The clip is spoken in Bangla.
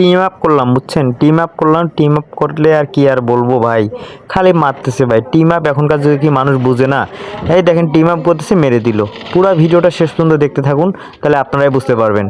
টিম আপ করলাম, বুঝছেন? টিম আপ করলাম টিম আপ করলে আর কি আর বলব ভাই? খালি মারতেছে ভাই। টিম আপ এখনকার যুগে কি মানুষ বুঝে না? এই দেখেন টিম আপ করতেছে, মেরে দিল। পুরো ভিডিওটা শেষ পর্যন্ত দেখতে থাকুন, তাহলে আপনারাই বুঝতে পারবেন।